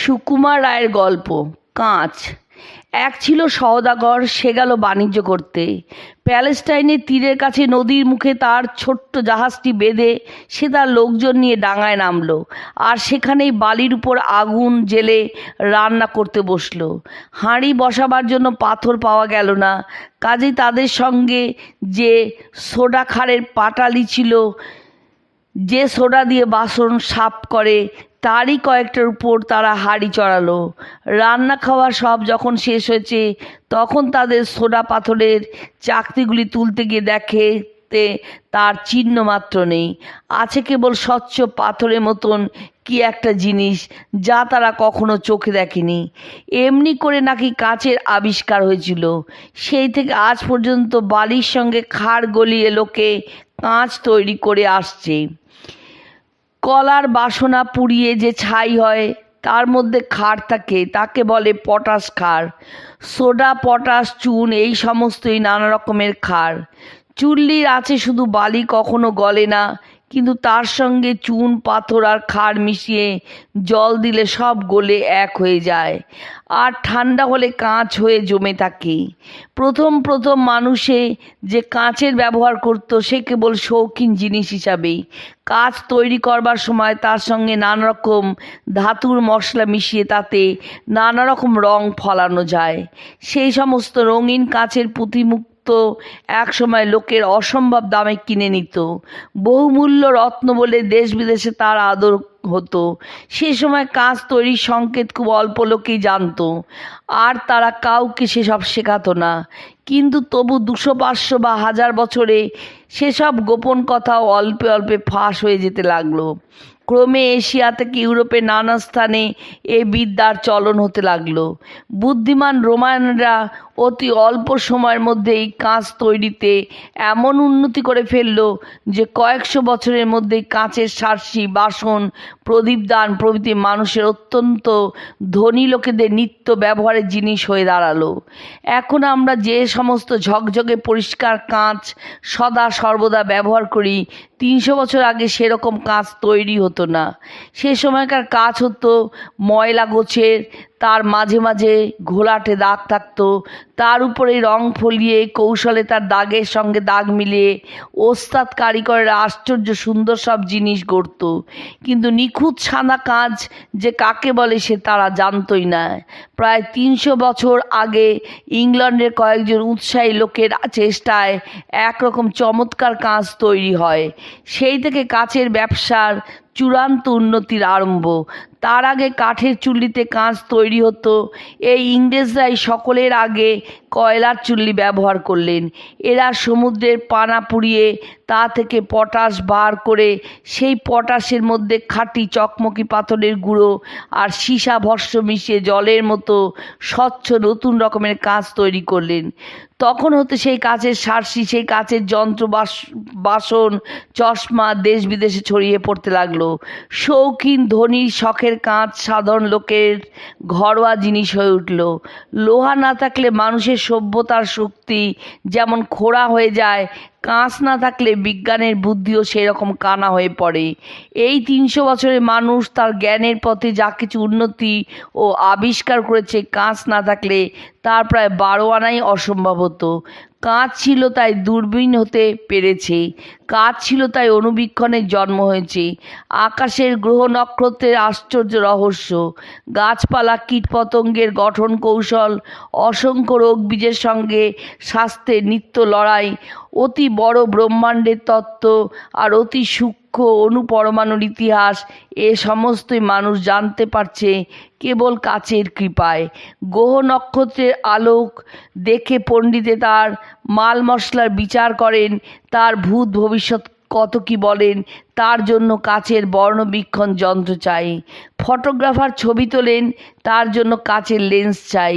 সুকুমার রায়ের গল্প, কাঁচ। এক ছিল সওদাগর, সে গেল বাণিজ্য করতে। প্যালেস্টাইনের তীরের কাছে নদীর মুখে তার ছোট্ট জাহাজটি বেঁধে সে তার লোকজন নিয়ে ডাঙায় নামলো আর সেখানেই বালির উপর আগুন জেলে রান্না করতে বসল। হাঁড়ি বসাবার জন্য পাথর পাওয়া গেল না। কাজেই তাদের সঙ্গে যে সোডা খাড়ের পাটালি ছিল, যে সোডা দিয়ে বাসন সাফ করে তারই কয়েকটার উপর তারা হাঁড়ি চড়ালো। রান্না খাওয়া সব যখন শেষ হয়েছে, তখন তাদের সোডা পাথরের চাকতিগুলি তুলতে গিয়ে দেখে তে তার চিহ্ন মাত্র নেই। আছে কেবল স্বচ্ছ পাথরের মতন কি একটা জিনিস যা তারা কখনো চোখে দেখেনি। এমনি করে নাকি কাচের আবিষ্কার হয়েছিল। সেই থেকে আজ পর্যন্ত বালির সঙ্গে খাড় গলিয়ে লোকে কাঁচ তৈরি করে আসছে। কলার বাসনা পুড়িয়ে যে ছাই হয়, তার মধ্যে ক্ষার থাকে, তাকে বলে পটাশ খার। সোডা, পটাশ, চুন, এই সমস্তই নানা রকমের ক্ষার চুল্লির আছে শুধু বালি কখনো গলে না কিন্তু তার সঙ্গে চুন, পাথর আর খাড় মিশিয়ে জল দিলে সব গলে এক হয়ে যায়। আর ঠান্ডা হলে কাঁচ হয়ে জমে থাকে। প্রথম প্রথম মানুষে যে কাঁচের ব্যবহার করত, সে কেবল শৌখিন জিনিস হিসাবেই কাঁচ তৈরি করবার সময় তার সঙ্গে নানা রকম ধাতুর মশলা মিশিয়ে তাতে নানা রকম রং ফলানো যায়। সেই সমস্ত রঙিন কাঁচের পুঁতিমুক্ত এক সময় লোকের অসম্ভব দামে কিনে নিত। বহুমূল্য রত্ন বলে দেশ বিদেশে তার আদর হতো। সে সময় কাজ তৈরির সংকেত খুব অল্প লোকেই জানতো। আর তারা কাউকে সেসব শেখাতো না। কিন্তু তবু দুশো, পাঁচশো বা হাজার বছরে সেসব গোপন কথাও অল্পে অল্পে ফাঁস হয়ে যেতে লাগল। ক্রমে এশিয়া থেকে ইউরোপের নানা স্থানে এ বিদ্যার চলন হতে লাগল? বুদ্ধিমান রোমানরা অতি অল্প সময়ের মধ্যেই কাঁচ তৈরিতে এমন উন্নতি করে ফেলল যে কয়েকশো বছরের মধ্যেই কাঁচের সার্সি, বাসন প্রদীপদান প্রভৃতি মানুষের অত্যন্ত ধনী লোকেদের নিত্য ব্যবহারের জিনিস হয়ে দাঁড়াল। এখন আমরা যে সমস্ত ঝকঝকে পরিষ্কার কাঁচ সদা সর্বদা ব্যবহার করি, তিনশো বছর আগে সেরকম কাঁচ তৈরি হতো না। সে সময়কার কাজ হতো ময়লা গোছের তার মাঝে মাঝে ঘোলাটে দাগ থাকতো। তার উপরে রং ফলিয়ে কৌশলে তার দাগের সঙ্গে দাগ মিলিয়ে ওস্তাদ কারিগরেরা আশ্চর্য সুন্দর সব জিনিস গড়ত। কিন্তু নিখুঁত সাদা কাজ যে কাকে বলে সে তারা জানতই না। প্রায় তিনশো বছর আগে ইংল্যান্ডের কয়েকজন উৎসাহী লোকের চেষ্টায় একরকম চমৎকার কাজ তৈরি হয়। সেই থেকে কাছের ব্যবসার চূড়ান্ত উন্নতির আরম্ভ। তার আগে কাঠের চুল্লিতে কাঁচ তৈরি হতো। এই ইংরেজরাই সকলের আগে কয়লার চুল্লি ব্যবহার করলেন। এরা সমুদ্রের পানা পুড়িয়ে তা থেকে পটাশ বার করে সেই পটাশের মধ্যে খাঁটি চকমকি পাথরের গুঁড়ো আর সীসা ভস্য মিশিয়ে জলের মতো স্বচ্ছ নতুন রকমের কাঁচ তৈরি করলেন। তখন হতে সেই কাঁচের সারসি, সেই কাঁচের যন্ত্র বাসন, চশমা দেশ বিদেশে ছড়িয়ে পড়তে লাগল। শৌখিন, ধনী, শখের কাঁচ, সাধারণ লোকের ঘরোয়া জিনিস হয়ে উঠল। লোহা না থাকলে মানুষের সভ্যতার শক্তি যেমন খোড়া হয়ে যায় কাঁচ না থাকলে বিজ্ঞানের বুদ্ধিও সেরকম কানা হয়ে পড়ে। এই তিনশো বছরে মানুষ তার জ্ঞানের পথে যা কিছু উন্নতি ও আবিষ্কার করেছে কাঁচ না থাকলে তার প্রায় বারো আনাই অসম্ভব হতো। কাঁচ ছিল তাই দূরবীন হতে পেরেছে। কাজ ছিল তাই অনুবীক্ষণের জন্ম হয়েছে। আকাশের গ্রহ নক্ষত্রের আশ্চর্য রহস্য। গাছপালা, কীটপতঙ্গের গঠন কৌশল, অসংখ্য রোগ বীজের সঙ্গে স্বাস্থ্যের নিত্য লড়াই, অতি বড় ব্রহ্মাণ্ডের তত্ত্ব আর অতি সূক্ষ্ম অনুপরমাণুর ইতিহাস, এ সমস্তই মানুষ জানতে পারছে কেবল কাচের কৃপায়। গ্রহ নক্ষত্রের আলোক দেখে পণ্ডিতে তার মাল মশলার বিচার করেন, তার ভূত ভবিষ্যৎ কত কি বলেন তার জন্য কাচের বর্ণবীক্ষণ যন্ত্র চাই। ফটোগ্রাফার ছবি তোলেন, তার জন্য কাচের লেন্স চাই।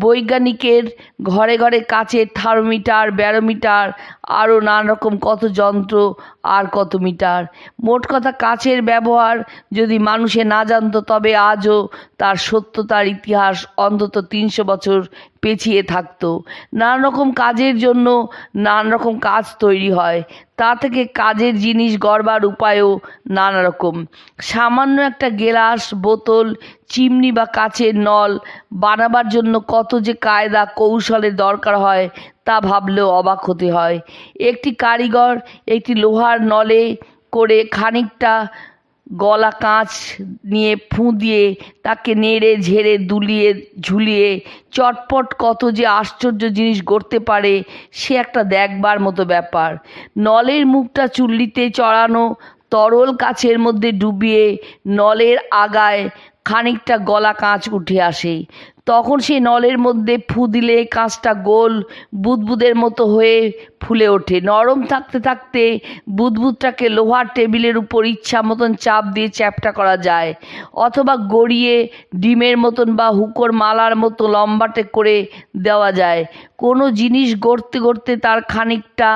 বৈজ্ঞানিকের ঘরে ঘরে কাচের থার্মোমিটার ব্যারোমিটার, আরও নানা রকম কত যন্ত্র আর কত মিটার। মোট কথা কাচের ব্যবহার যদি মানুষে না জানতো, তবে আজও তার সত্যতার ইতিহাস অন্তত তিনশো বছর পেঁচিয়ে থাকতো। নানা রকম কাজের জন্য নানা রকম কাজ তৈরি হয়। তা থেকে কাজের জিনিস গড়বার উপায়ও নানা রকম সামান্য একটা গেলাস, বোতল, চিমনি বা কাচের নল বানাবার জন্য কত যে কায়দা, কৌশলের দরকার হয় তা ভাবলেও অবাক হতে হয়। একটি কারিগর একটি লোহার নলে করে খানিকটা গলা কাঁচ নিয়ে ফুঁ দিয়ে তাকে নেড়ে ঝেড়ে দুলিয়ে ঝুলিয়ে, চটপট কত যে আশ্চর্য জিনিস গড়তে পারে, সে একটা দেখবার মতো ব্যাপার। নলের মুখটা চুল্লিতে চড়ানো, তরল কাছের মধ্যে ডুবিয়ে, নলের আগায় খানিকটা গলা কাঁচ উঠে আসে। তখন সেই নলের মধ্যে ফু দিলে কাঁচটা গোল, বুদবুদের মতো হয়ে ফুলে ওঠে। নরম থাকতে থাকতে বুদবুদটাকে লোহার টেবিলের উপর ইচ্ছা মতন চাপ দিয়ে চ্যাপটা করা যায়, অথবা গড়িয়ে ডিমের মতন বা হুকোর মালার মতো লম্বাটে করে দেওয়া যায়। কোনো জিনিস গড়তে গড়তে তার খানিকটা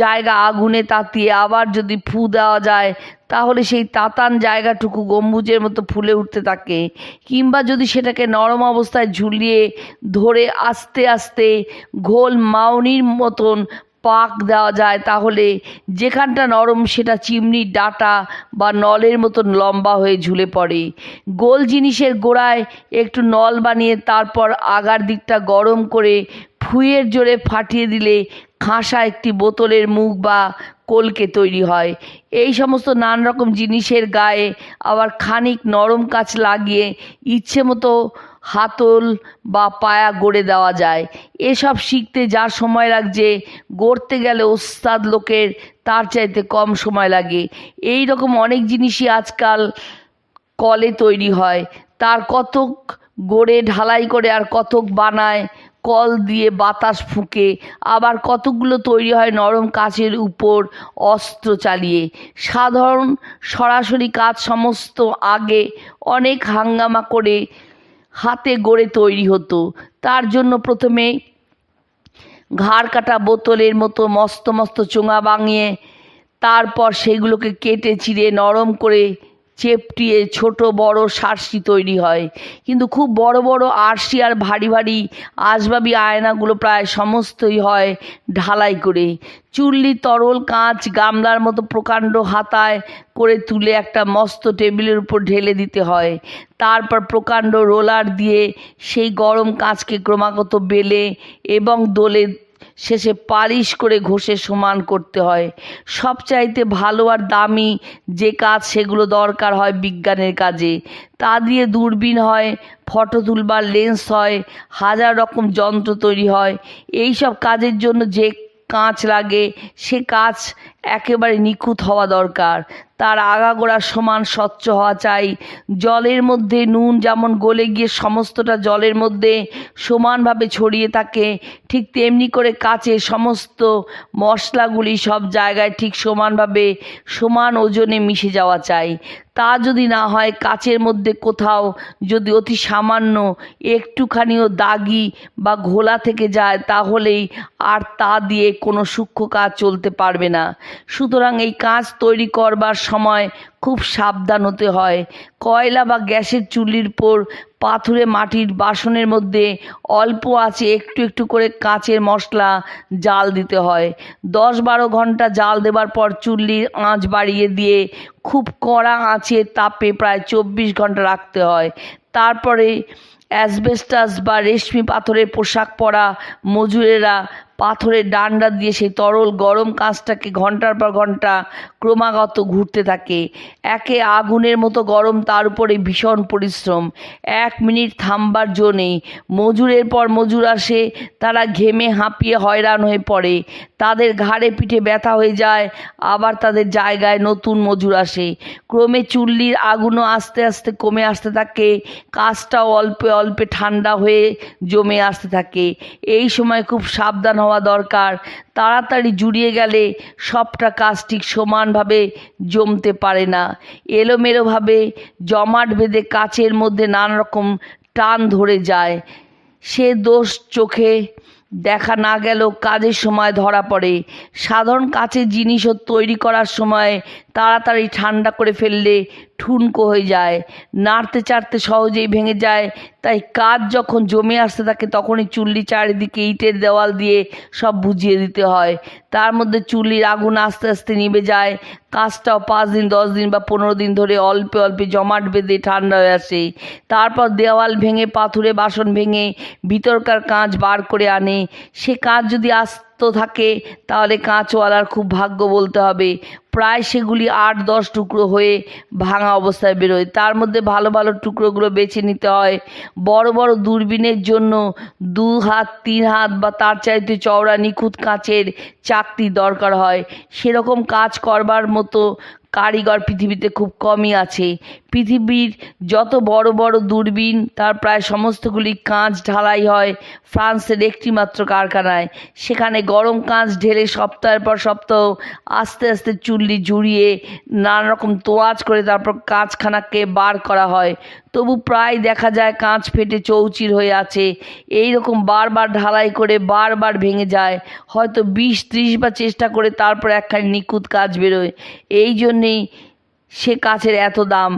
জায়গা আগুনে তাতিয়ে আবার যদি ফু দেওয়া যায়, তাহলে সেই তাতান জায়গাটুকু গম্বুজের মতো ফুলে উঠতে থাকে, কিংবা যদি সেটাকে নরম অবস্থায় ঝুলিয়ে ধরে আস্তে আস্তে ঘোল মাউনির মতন পাক দেওয়া যায়। তাহলে যেখানটা নরম সেটা চিমনির ডাটা বা নলের মতন লম্বা হয়ে ঝুলে পড়ে। গোল জিনিসের গোড়ায় একটু নল বানিয়ে তারপর আগার দিকটা গরম করে ফুয়ের জোরে ফাটিয়ে দিলে খাসা একটি বোতলের মুখ বা কলকে তৈরি হয়। এই সমস্ত নানা রকম জিনিসের গায়ে আবার খানিক নরম কাচ লাগিয়ে ইচ্ছে মতো হাতল বা পায়া গড়ে দেওয়া যায়। এসব শিখতে যার সময় লাগছে, গড়তে গেলে ওস্তাদ লোকের তার চাইতে কম সময় লাগে। এই রকম অনেক জিনিসই আজকাল কলে তৈরি হয়। তার কতক গড়ে ঢালাই করে আর কতক বানায়, কল দিয়ে বাতাস ফুঁকে। আবার কতকগুলো তৈরি হয় নরম কাচের উপর অস্ত্র চালিয়ে। সাধারণ সরাসরি কাজ সমস্ত আগে অনেক হাঙ্গামা করে হাতে গড়ে তৈরি হতো। তার জন্য প্রথমে ঘাড় কাটা বোতলের মতো মস্ত মস্ত চোঙা বাঙিয়ে তারপর সেগুলোকে কেটে চিড়ে নরম করে চেপটিয়ে ছোট বড় সারসি তৈরি হয়। কিন্তু খুব বড় বড় আরসি আর ভারী ভারী আসবাবি আয়নাগুলো প্রায় সমস্তই হয় ঢালাই করে। চুল্লি, তরল, কাঁচ, গামলার মতো প্রকাণ্ড হাতায় করে তুলে একটা মস্ত টেবিলের উপর ঢেলে দিতে হয়। তারপর প্রকাণ্ড রোলার দিয়ে সেই গরম কাঁচকে ক্রমাগত বেলে এবং দোলে শেষে পালিশ করে ঘষে সমান করতে হয়। সবচাইতে ভালো আর দামি যে কাজ সেগুলো দরকার হয় বিজ্ঞানের কাজে। তা দিয়ে দূরবীন হয়, ফটো তুলবার লেন্স হয়, হাজার রকম যন্ত্র তৈরি হয়। এই সব কাজের জন্য যে কাঁচ লাগে, সে কাঁচ একেবারে নিখুঁত হওয়া দরকার। তার আগাগোড়া সমান স্বচ্ছ হওয়া চাই। জলের মধ্যে নুন যেমন গলে গিয়ে সমস্তটা জলের মধ্যে সমানভাবে ছড়িয়ে থাকে, ঠিক তেমনি করে কাছে সমস্ত মশলাগুলি সব জায়গায় ঠিক সমানভাবে সমান ওজনে মিশে যাওয়া চাই। তা যদি না হয় কাচের মধ্যে কোথাও যদি অতি সামান্য একটুখানিও দাগি বা ঘোলা থেকে যায়, তাহলেই আর তা দিয়ে কোনো সূক্ষ্ম কাজ চলতে পারবে না। সুতরাং এই কাজ তৈরি করবার সময় খুব সাবধান হতে হয়। কয়লা বা গ্যাসের চুল্লির পর পাথুরে মাটির বাসনের মধ্যে অল্প আছে একটু একটু করে কাঁচের মশলা জাল দিতে হয়। দশ বারো ঘণ্টা জাল দেবার পর চুল্লির আঁচ বাড়িয়ে দিয়ে খুব কড়া আঁচে তাপে প্রায় চব্বিশ ঘণ্টা রাখতে হয়। তারপরে অ্যাসবেস্টাস বা রেশমি পাথরের পোশাক পরা মজুরেরা পাথরের ডান্ডা দিয়ে সেই তরল গরম কাঁচটাকে ঘণ্টার পর ঘণ্টা ক্রমাগত ঘুরতে থাকে। একে আগুনের মতো গরম, তার উপরে ভীষণ পরিশ্রম। এক মিনিট থামবার জো নেই। মজুরের পর মজুর আসে, তারা ঘেমে হাঁপিয়ে হয়রান হয়ে পড়ে। তাদের ঘাড়ে পিঠে ব্যথা হয়ে যায়, আবার তাদের জায়গায় নতুন মজুর আসে। ক্রমে চুল্লির আগুনও আস্তে আস্তে কমে আসতে থাকে। কাজটাও অল্পে অল্পে ঠান্ডা হয়ে জমে আসতে থাকে। এই সময় খুব সাবধান হওয়া দরকার। তাড়াতাড়ি জুড়িয়ে গেলে সবটা কাজ ঠিক সমানভাবে জমতে পারে না। এলোমেলোভাবে জমাট বেঁধে কাচের মধ্যে নানা রকম টান ধরে যায়। সে দোষ চোখে দেখা না গেলেও কাজের সময় ধরা পড়ে। সাধারণ কাচের জিনিসও তৈরি করার সময় তাড়াতাড়ি ঠান্ডা করে ফেললে ঠুনকো হয়ে যায়, নাড়তে চাড়তে সহজেই ভেঙে যায়। তাই কাজ যখন জমে আসতে থাকে, তখনই চুল্লি চারিদিকে ইটের দেওয়াল দিয়ে সব বুঝিয়ে দিতে হয়। তার মধ্যে চুলির আগুন আস্তে আস্তে নিভে যায়। কাজটাও পাঁচ দিন, দশ দিন বা পনেরো দিন ধরে অল্পে অল্পে জমাট বেঁধে ঠান্ডা হয়ে আসে। তারপর দেওয়াল ভেঙে, পাথুরে বাসন ভেঙে ভিতরকার কাঁচ বার করে আনে। সে কাঁচ যদি আস্ত থাকে, তাহলে কাঁচওয়ালার খুব ভাগ্য বলতে হবে। প্রায় সেগুলি আট, দশ টুকরো হয়ে ভাঙা অবস্থায় বেরোয়। তার মধ্যে ভালো ভালো টুকরোগুলো বেছে নিতে হয়। বড় বড় দূরবীনের জন্য দু হাত, তিন হাত বা তার চাইতে চওড়া নিখুঁত কাঁচের চাকতি দরকার হয়। সেরকম কাজ করবার মতো কারিগর পৃথিবীতে খুব কমই আছে। পৃথিবীর যত বড় বড় দূরবীন, তার প্রায় সমস্তগুলি কাঁচ ঢালাই হয় ফ্রান্সের একটি মাত্র কারখানায়। সেখানে গরম কাঁচ ঢেলে সপ্তাহের পর সপ্তাহ আস্তে আস্তে চুল্লি জুড়িয়ে নানা রকম তোয়াজ করে তারপর কাঁচখানাকে বার করা হয়। তবু প্রায় দেখা যায় কাঁচ ফেটে চৌচির হয়ে আছে। এই রকম বারবার ঢালাই করে বারবার ভেঙে যায়। হয়তো বিশ ত্রিশ বার চেষ্টা করে তারপর একখানি নিখুঁত কাজ বেরোয়। এই জন্যেই সে কাচের এত দাম।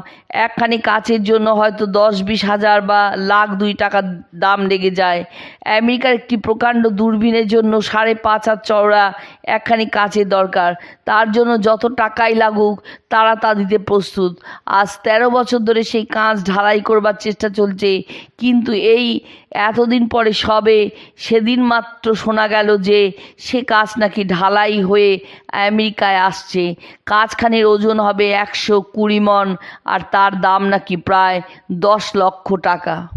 একখানি কাচের জন্য হয়তো দশ, বিশ হাজার বা লাখ দুই টাকা দাম লেগে যায়। আমেরিকার একটি প্রকাণ্ড দূরবীনের জন্য সাড়ে পাঁচ হাত চওড়া একখানি কাচের দরকার। তার জন্য যত টাকাই লাগুক, তারা তা দিতে প্রস্তুত। আজ তেরো বছর ধরে সেই কাঁচ ঢালাই করবার চেষ্টা চলছে। কিন্তু এই এতদিন পরে সবে সেদিন মাত্র শোনা গেল যে সে কাজ নাকি ঢালাই হয়ে আমেরিকায় আসছে। কাজখানির ওজন হবে একশো কুড়ি মন আর তার দাম নাকি প্রায় দশ লক্ষ টাকা।